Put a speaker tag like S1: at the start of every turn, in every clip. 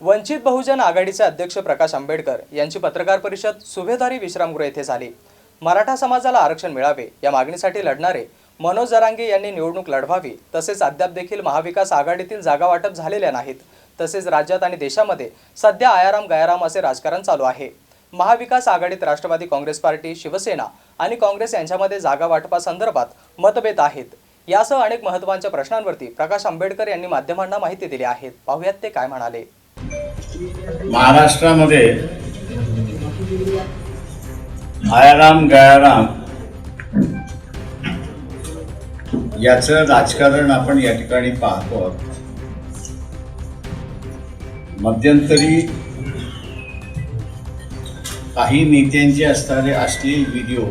S1: वंचित बहुजन आघाडीचे अध्यक्ष प्रकाश आंबेडकर यांची पत्रकार परिषद सुभेदारी विश्रामगृह येथे झाली. मराठा समाजाला आरक्षण मिळावे या मागणीसाठी लढणारे मनोज जरांगे यांनी निवडणूक लढवावी तसेच अद्याप देखील महाविकास आघाडीतील जागा वाटप झालेल्या नाहीत. तसेच राज्यात आणि देशामध्ये सध्या आयाराम गयाराम असे राजकारण चालू आहे. महाविकास आघाडीत राष्ट्रवादी काँग्रेस पार्टी शिवसेना आणि काँग्रेस यांच्यामध्ये जागा वाटपासंदर्भात मतभेद आहेत. यासह अनेक महत्त्वाच्या प्रश्नांवरती प्रकाश आंबेडकर यांनी माध्यमांना माहिती दिली आहे. पाहुयात ते काय म्हणाले.
S2: महाराष्ट्रामध्ये आयाराम गयाराम याचं राजकारण आपण या ठिकाणी पाहतो आहोत. मध्यंतरी काही नेत्यांचे असणारे अश्लील व्हिडिओ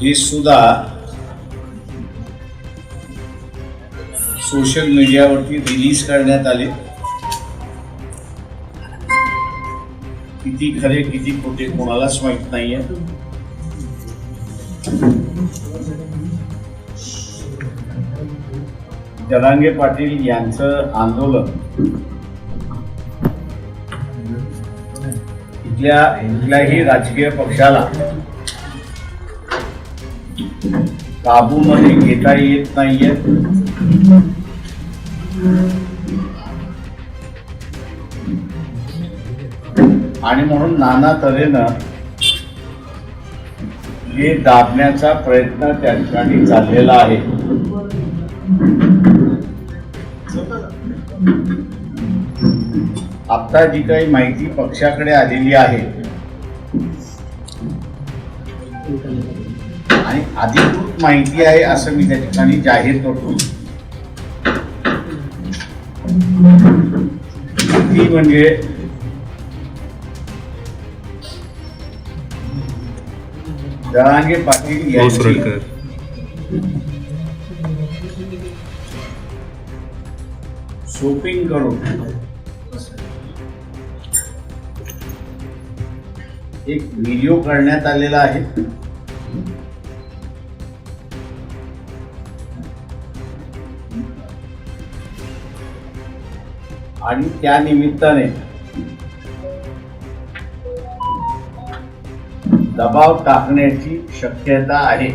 S2: हे सुद्धा सोशल मीडियावरती रिलीज करण्यात आले. किती खरे किती खोटे कोणालाच माहीत नाहीये. जरांगे पाटील यांचं आंदोलन. इथल्या कुठल्याही राजकीय पक्षाला. काबूमध्ये घेता येत नाहीये. आणि म्हणून नाना तऱ्हेनं हे दाबण्याचा प्रयत्न त्या ठिकाणी चाललेला आहे. आता जी काही माहिती पक्षाकडे आलेली आहे आणि अधिकृत माहिती आहे असं मी त्या ठिकाणी जाहीर करतो. ती म्हणजे जरांगे पाटील यांची शॉपिंग करून एक व्हिडिओ करण्यात आलेला आहे. आणि त्या निमित्ताने दबाव टाकण्याची शक्यता आहे.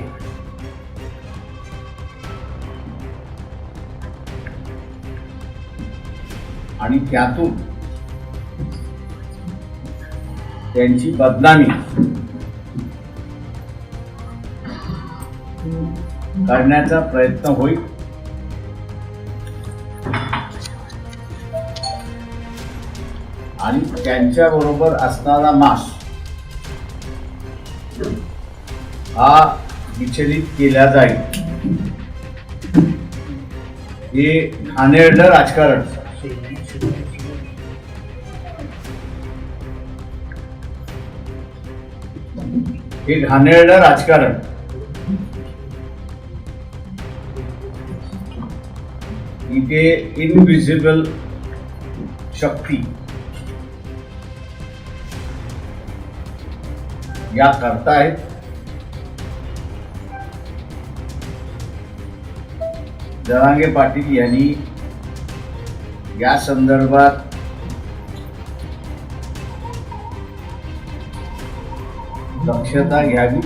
S2: आणि त्यातून त्यांची बदनामी करण्याचा प्रयत्न होईल. आणि त्यांच्या बरोबर असणारा मास हा विचलित केला जाईल. हे घाणेरड राजकारण. हे घाणेरड राजकारण. इथे इनविजिबल शक्ती. या है। जरांगे पाटील यांनी या संदर्भात दक्षता घ्यावी।